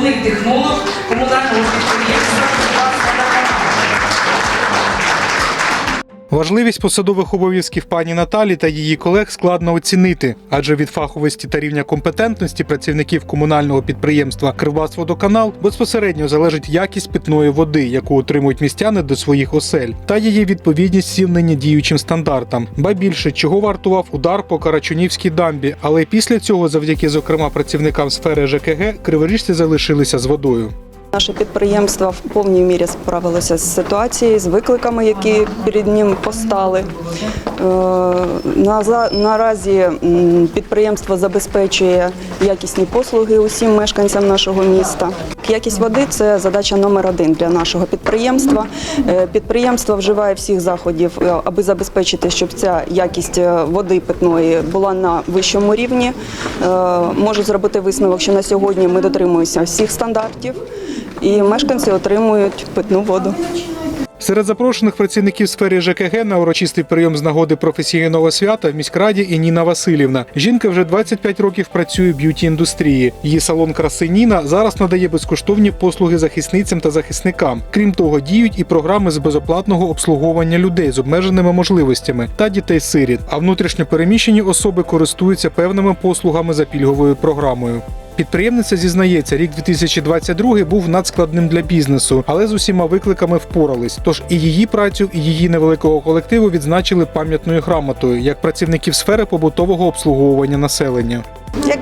головний технолог комунального підприємства Важливість посадових обов'язків пані Наталі та її колег складно оцінити, адже від фаховості та рівня компетентності працівників комунального підприємства Кривбасводоканал безпосередньо залежить якість питної води, яку отримують містяни до своїх осель, та її відповідність нині діючим стандартам. Ба більше чого вартував удар по Карачунівській дамбі, але після цього, завдяки зокрема працівникам сфери ЖКГ, криворіжці залишилися з водою. Наше підприємство в повній мірі справилося з ситуацією, з викликами, які перед ним постали. Е, Наразі підприємство забезпечує якісні послуги усім мешканцям нашого міста. Якість води це задача номер один для нашого підприємства. Е, Підприємство вживає всіх заходів, е, аби забезпечити, щоб ця якість води питної була на вищому рівні. Можу зробити висновок, що на сьогодні ми дотримуємося всіх стандартів і мешканці отримують питну воду. Серед запрошених працівників сфери ЖКГ на урочистий прийом з нагоди професійного свята в міськраді і Ніна Васильівна. Жінка вже 25 років працює в б'юті індустрії. Її салон краси Ніна зараз надає безкоштовні послуги захисницям та захисникам. Крім того, діють і програми з безоплатного обслуговування людей з обмеженими можливостями та дітей-сиріт. А внутрішньо переміщені особи користуються певними послугами за пільговою програмою. Підприємниця зізнається, рік 2022 був надскладним для бізнесу, але з усіма викликами впорались. Тож і її працю, і її невеликого колективу відзначили пам'ятною грамотою як працівників сфери побутового обслуговування населення.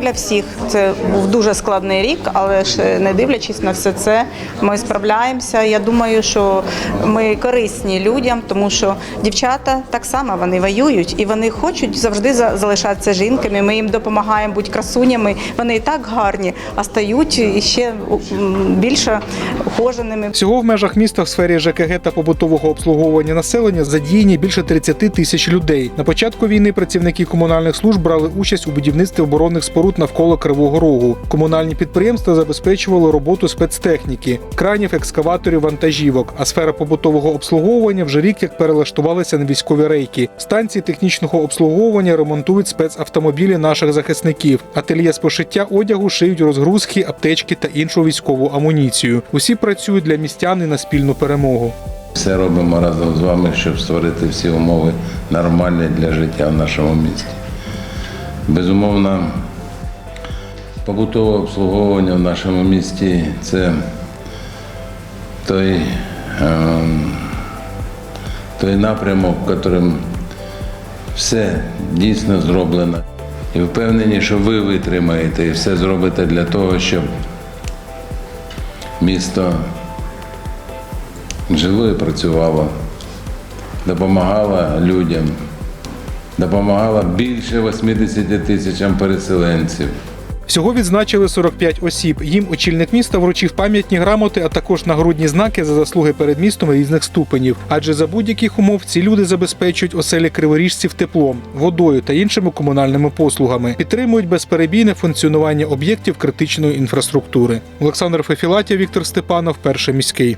Для всіх, це був дуже складний рік, але ж не дивлячись на все це, ми справляємося. Я думаю, що ми корисні людям, тому що дівчата так само вони воюють і вони хочуть завжди за- залишатися жінками. Ми їм допомагаємо бути красунями. Вони і так гарні, а стають іще м, більше ухоженими. Всього в межах міста в сфері ЖКГ та побутового обслуговування населення задіяні більше 30 тисяч людей. На початку війни працівники комунальних служб брали участь у будівництві оборонних споруд навколо Кривого Рогу. Комунальні підприємства забезпечували роботу спецтехніки, кранів, екскаваторів, вантажівок. А сфера побутового обслуговування вже рік як перелаштувалася на військові рейки. Станції технічного обслуговування ремонтують спецавтомобілі наших захисників. Ательє з пошиття одягу шиють розгрузки, аптечки та іншу військову амуніцію. Усі працюють для містян і на спільну перемогу. Все робимо разом з вами, щоб створити всі умови нормальні для життя в нашому місті. Безумовно, побутове обслуговування в нашому місті це той, ем, той напрямок, яким все дійсно зроблено. І впевнені, що ви витримаєте і все зробите для того, щоб місто жило і працювало, допомагала людям, допомагала більше 80 тисячам переселенців. Всього відзначили 45 осіб. Їм очільник міста вручив пам'ятні грамоти, а також нагрудні знаки за заслуги перед містом різних ступенів. Адже за будь-яких умов ці люди забезпечують оселі криворіжців теплом, водою та іншими комунальними послугами, підтримують безперебійне функціонування об'єктів критичної інфраструктури. Олександр Фефілатів, Віктор Степанов, перший міський.